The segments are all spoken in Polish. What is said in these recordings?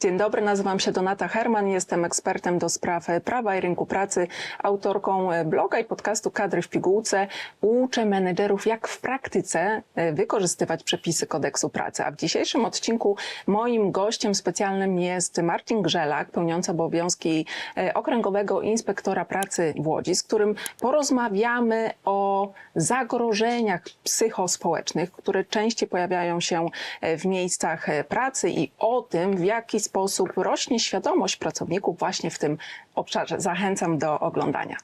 Dzień dobry, nazywam się Donata Herman, jestem ekspertem do spraw prawa i rynku pracy, autorką bloga i podcastu Kadry w pigułce. Uczę menedżerów, jak w praktyce e, wykorzystywać przepisy kodeksu pracy. A w dzisiejszym odcinku moim gościem specjalnym jest Marcin Grzelak, pełniący obowiązki e, Okręgowego Inspektora Pracy w Łodzi, z którym porozmawiamy o zagrożeniach psychospołecznych, które częściej pojawiają się e, w miejscach pracy i o tym, w jaki sposób rośnie świadomość pracowników właśnie w tym obszarze. Zachęcam do oglądania.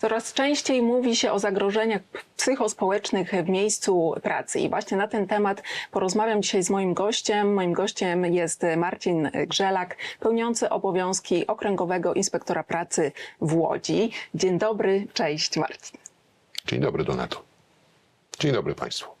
Coraz częściej mówi się o zagrożeniach psychospołecznych w miejscu pracy i właśnie na ten temat porozmawiam dzisiaj z moim gościem. Moim gościem jest Marcin Grzelak, pełniący obowiązki Okręgowego Inspektora Pracy w Łodzi. Dzień dobry, cześć Marcin. Dzień dobry, Donato. Dzień dobry Państwu.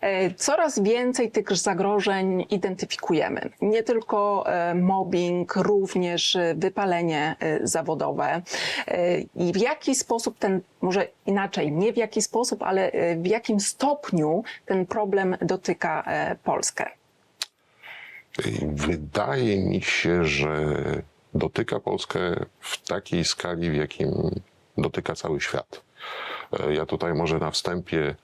E, Coraz więcej tych zagrożeń identyfikujemy. Nie tylko e, mobbing, również e, wypalenie zawodowe. I w jaki sposób ten, może inaczej, nie w jaki sposób, ale w jakim stopniu ten problem dotyka Polskę? Wydaje mi się, że dotyka Polskę w takiej skali, w jakim dotyka cały świat. Ja tutaj może na wstępie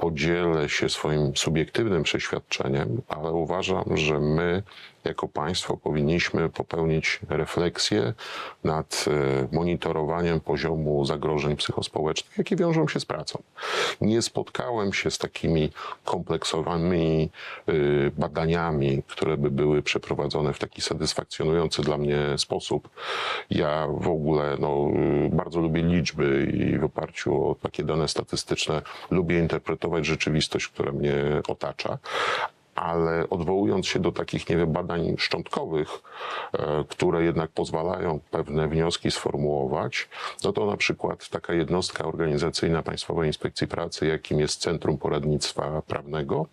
podzielę się swoim subiektywnym przeświadczeniem, ale uważam, że my jako państwo powinniśmy popełnić refleksję nad e, monitorowaniem poziomu zagrożeń psychospołecznych, jakie wiążą się z pracą. Nie spotkałem się z takimi kompleksowymi y, badaniami, które by były przeprowadzone w taki satysfakcjonujący dla mnie sposób. Ja w ogóle no, y, bardzo lubię liczby i w oparciu o takie dane statystyczne lubię interpretować rzeczywistość, która mnie otacza ale odwołując się do takich, nie wiem, badań szczątkowych, e, które jednak pozwalają pewne wnioski sformułować, no to na przykład taka jednostka organizacyjna Państwowej Inspekcji Pracy, jakim jest Centrum Poradnictwa Prawnego,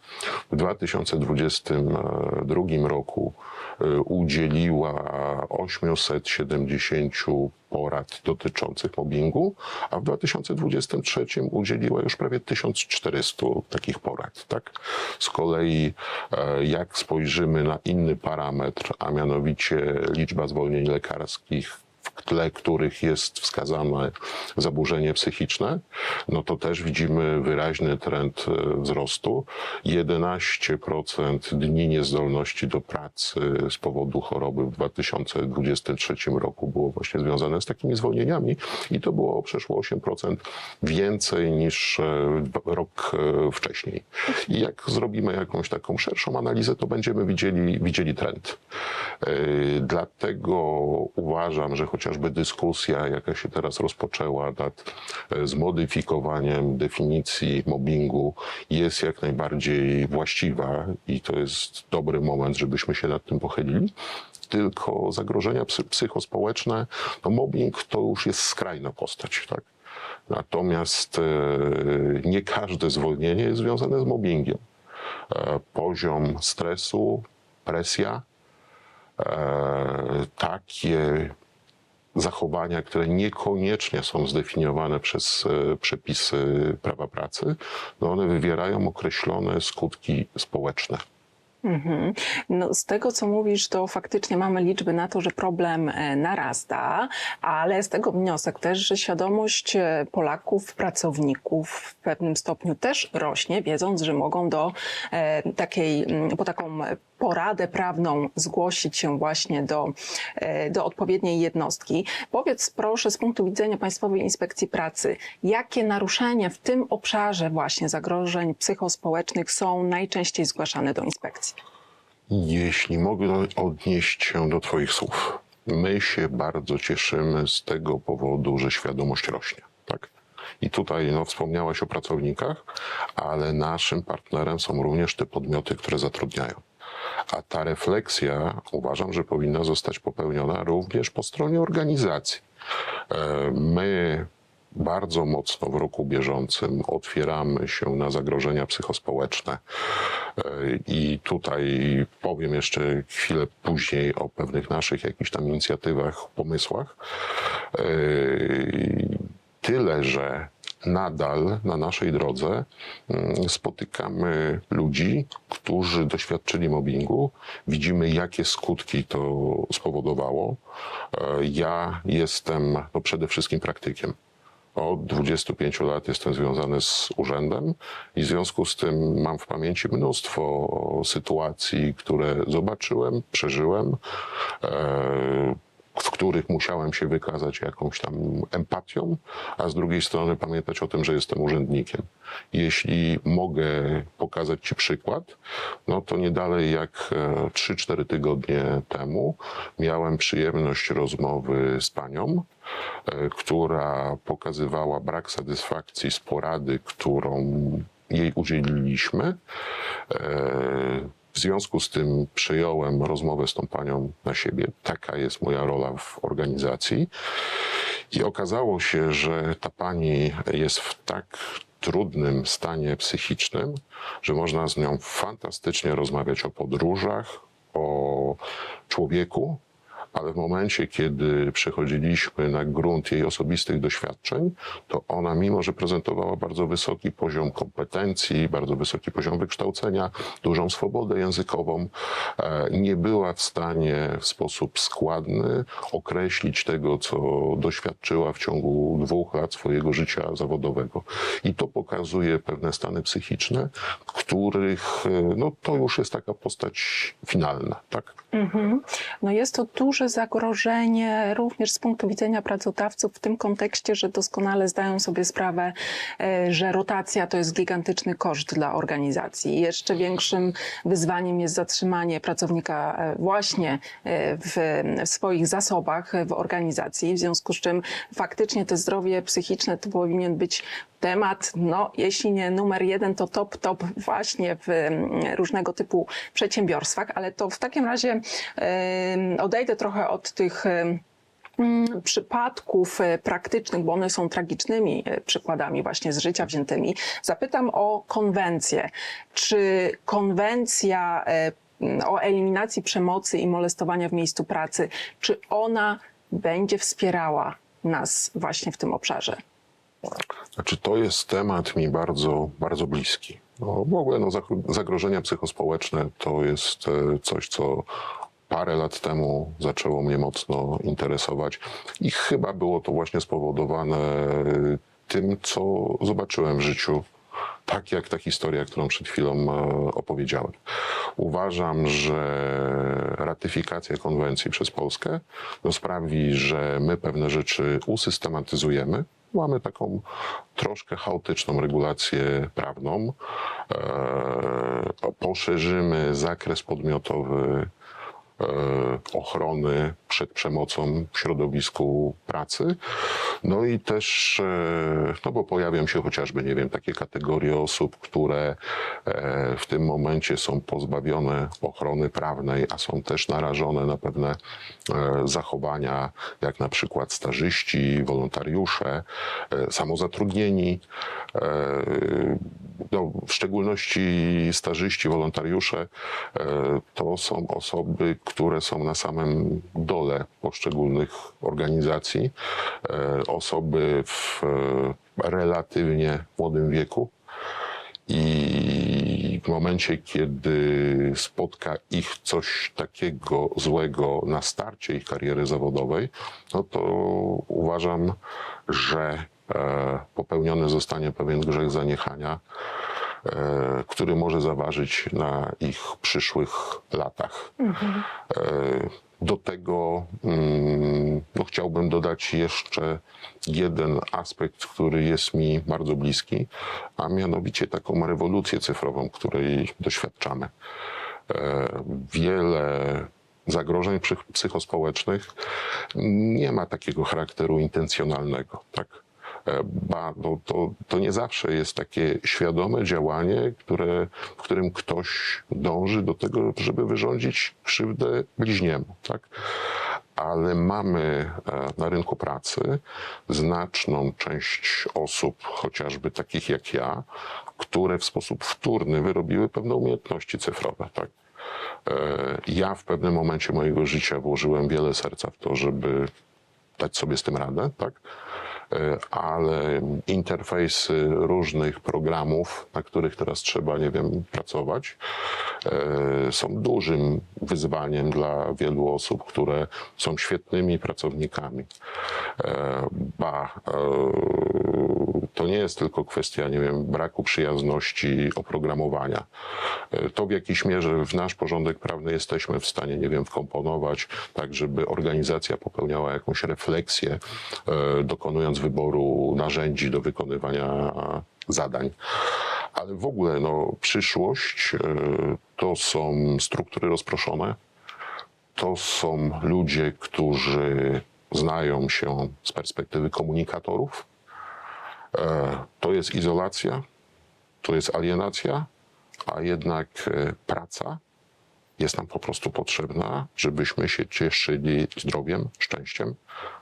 w 2022 roku e, udzieliła 870 porad dotyczących mobbingu, a w 2023 udzieliła już prawie 1400 takich porad. Tak? Z kolei e, jak spojrzymy na inny parametr, a mianowicie liczba zwolnień lekarskich, tle których jest wskazane zaburzenie psychiczne, no to też widzimy wyraźny trend e, wzrostu. 11% dni niezdolności do pracy z powodu choroby w 2023 roku było właśnie związane z takimi zwolnieniami i to było przeszło 8% więcej niż e, rok e, wcześniej. I jak zrobimy jakąś taką szerszą analizę, to będziemy widzieli, widzieli trend. Dlatego uważam, że chociażby dyskusja, jaka się teraz rozpoczęła nad e, zmodyfikowaniem definicji mobbingu, jest jak najbardziej właściwa i to jest dobry moment, żebyśmy się nad tym pochylili. Tylko zagrożenia psy- psychospołeczne, no mobbing to już jest skrajna postać, tak? Natomiast e, nie każde zwolnienie jest związane z mobbingiem. E, Poziom stresu, presja, takie zachowania, które niekoniecznie są zdefiniowane przez e, przepisy prawa pracy, no one wywierają określone skutki społeczne. Mhm. No, z tego, co mówisz, to faktycznie mamy liczby na to, że problem e, narasta, ale z tego wniosek też, że świadomość e, Polaków, pracowników w pewnym stopniu też rośnie, wiedząc, że mogą do takiej, po taką poradę prawną zgłosić się właśnie do, e, do odpowiedniej jednostki. Powiedz proszę z punktu widzenia Państwowej Inspekcji Pracy, jakie naruszenia w tym obszarze właśnie zagrożeń psychospołecznych są najczęściej zgłaszane do inspekcji? Jeśli mogę odnieść się do Twoich słów, my się bardzo cieszymy z tego powodu, że świadomość rośnie. Tak? I tutaj no, wspomniałaś o pracownikach, ale naszym partnerem są również te podmioty, które zatrudniają. A ta refleksja uważam, że powinna zostać popełniona również po stronie organizacji. E, My bardzo mocno w roku bieżącym otwieramy się na zagrożenia psychospołeczne. E, I tutaj powiem jeszcze chwilę później o pewnych naszych jakichś tam inicjatywach, pomysłach. E, Tyle, że nadal na naszej drodze mm, spotykamy ludzi, którzy doświadczyli mobbingu. Widzimy, jakie skutki to spowodowało. E, Ja jestem no, przede wszystkim praktykiem. Od 25 lat jestem związany z urzędem i w związku z tym mam w pamięci mnóstwo sytuacji, które zobaczyłem, przeżyłem, e, w których musiałem się wykazać jakąś tam empatią, a z drugiej strony pamiętać o tym, że jestem urzędnikiem. Jeśli mogę pokazać Ci przykład, no to nie dalej jak e, 3-4 tygodnie temu miałem przyjemność rozmowy z panią, e, która pokazywała brak satysfakcji z porady, którą jej udzieliliśmy. W związku z tym przejąłem rozmowę z tą panią na siebie. Taka jest moja rola w organizacji. I okazało się, że ta pani jest w tak trudnym stanie psychicznym, że można z nią fantastycznie rozmawiać o podróżach, o człowieku, ale w momencie, kiedy przechodziliśmy na grunt jej osobistych doświadczeń, to ona, mimo że prezentowała bardzo wysoki poziom kompetencji, bardzo wysoki poziom wykształcenia, dużą swobodę językową, e, nie była w stanie w sposób składny określić tego, co doświadczyła w ciągu dwóch lat swojego życia zawodowego. I to pokazuje pewne stany psychiczne, których e, no, to już jest taka postać finalna, tak? Mhm. No jest to zagrożenie również z punktu widzenia pracodawców w tym kontekście, że doskonale zdają sobie sprawę, e, że rotacja to jest gigantyczny koszt dla organizacji. Jeszcze większym wyzwaniem jest zatrzymanie pracownika e, właśnie e, w, w swoich zasobach w organizacji, w związku z czym faktycznie to zdrowie psychiczne to powinien być temat, no jeśli nie numer jeden, to top, top właśnie w różnego typu przedsiębiorstwach, ale to w takim razie odejdę trochę od tych mm, przypadków e, praktycznych, bo one są tragicznymi e, przykładami właśnie z życia wziętymi. Zapytam o konwencję. Czy konwencja e, o eliminacji przemocy i molestowania w miejscu pracy, czy ona będzie wspierała nas właśnie w tym obszarze? Znaczy, to jest temat mi bardzo, bardzo bliski. No, w ogóle no, zag- zagrożenia psychospołeczne to jest coś, co parę lat temu zaczęło mnie mocno interesować i chyba było to właśnie spowodowane e, tym, co zobaczyłem w życiu. Tak jak ta historia, którą przed chwilą e, opowiedziałem. Uważam, że ratyfikacja konwencji przez Polskę no, sprawi, że my pewne rzeczy usystematyzujemy. Mamy taką troszkę chaotyczną regulację prawną. E, poszerzymy zakres podmiotowy ochrony przed przemocą w środowisku pracy. No i też, e, no bo pojawią się chociażby, nie wiem, takie kategorie osób, które e, w tym momencie są pozbawione ochrony prawnej, a są też narażone na pewne e, zachowania, jak na przykład stażyści, wolontariusze, e, samozatrudnieni. E, no, w szczególności stażyści, wolontariusze e, to są osoby, które są na samym dole poszczególnych organizacji, e, osoby w e, relatywnie młodym wieku. I w momencie, kiedy spotka ich coś takiego złego na starcie ich kariery zawodowej, no to uważam, że e, popełniony zostanie pewien grzech zaniechania, który może zaważyć na ich przyszłych latach. E, Do tego mm, no, chciałbym dodać jeszcze jeden aspekt, który jest mi bardzo bliski, a mianowicie taką rewolucję cyfrową, której doświadczamy. E, Wiele zagrożeń psych- psychospołecznych nie ma takiego charakteru intencjonalnego, tak? E, Ba, no to, to nie zawsze jest takie świadome działanie, które, w którym ktoś dąży do tego, żeby wyrządzić krzywdę bliźniemu, tak? ale mamy e, na rynku pracy znaczną część osób, chociażby takich jak ja, które w sposób wtórny wyrobiły pewne umiejętności cyfrowe. Tak? E, Ja w pewnym momencie mojego życia włożyłem wiele serca w to, żeby dać sobie z tym radę, tak? E, Ale interfejsy różnych programów, na których teraz trzeba, nie wiem, pracować, e, są dużym wyzwaniem dla wielu osób, które są świetnymi pracownikami. E, Ba, to nie jest tylko kwestia, nie wiem, braku przyjazności oprogramowania. E, To w jakiejś mierze w nasz porządek prawny jesteśmy w stanie, nie wiem, wkomponować, tak żeby organizacja popełniała jakąś refleksję, e, dokonując wyboru narzędzi do wykonywania zadań. Ale w ogóle no, przyszłość e, to są struktury rozproszone, to są ludzie, którzy znają się z perspektywy komunikatorów. E, To jest izolacja, to jest alienacja, a jednak e, praca jest nam po prostu potrzebna, żebyśmy się cieszyli zdrowiem, szczęściem,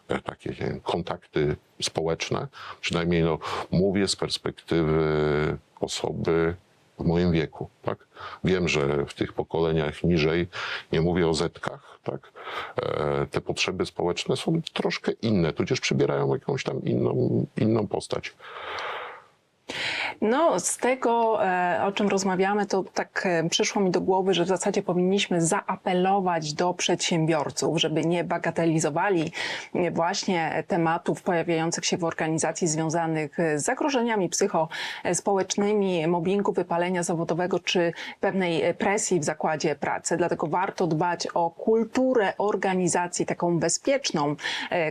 e, takie kontakty społeczne. Przynajmniej no, mówię z perspektywy osoby w moim wieku. Tak? Wiem, że w tych pokoleniach niżej, nie mówię o zetkach, tak? e, te potrzeby społeczne są troszkę inne, tudzież przybierają jakąś tam inną, inną postać. No, z tego, e, o czym rozmawiamy, to tak e, przyszło mi do głowy, że w zasadzie powinniśmy zaapelować do przedsiębiorców, żeby nie bagatelizowali e, właśnie tematów pojawiających się w organizacji związanych z zagrożeniami psychospołecznymi, mobbingu, wypalenia zawodowego czy pewnej presji w zakładzie pracy. Dlatego warto dbać o kulturę organizacji, taką bezpieczną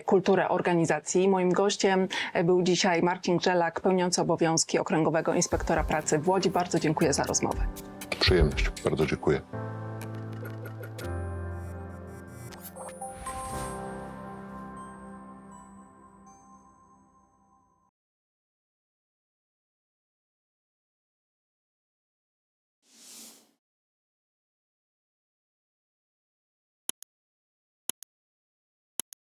kulturę organizacji. Moim gościem był dzisiaj Marcin Grzelak, pełniący obowiązki Inspektora Pracy w Łodzi. Bardzo dziękuję za rozmowę. Przyjemność. Bardzo dziękuję.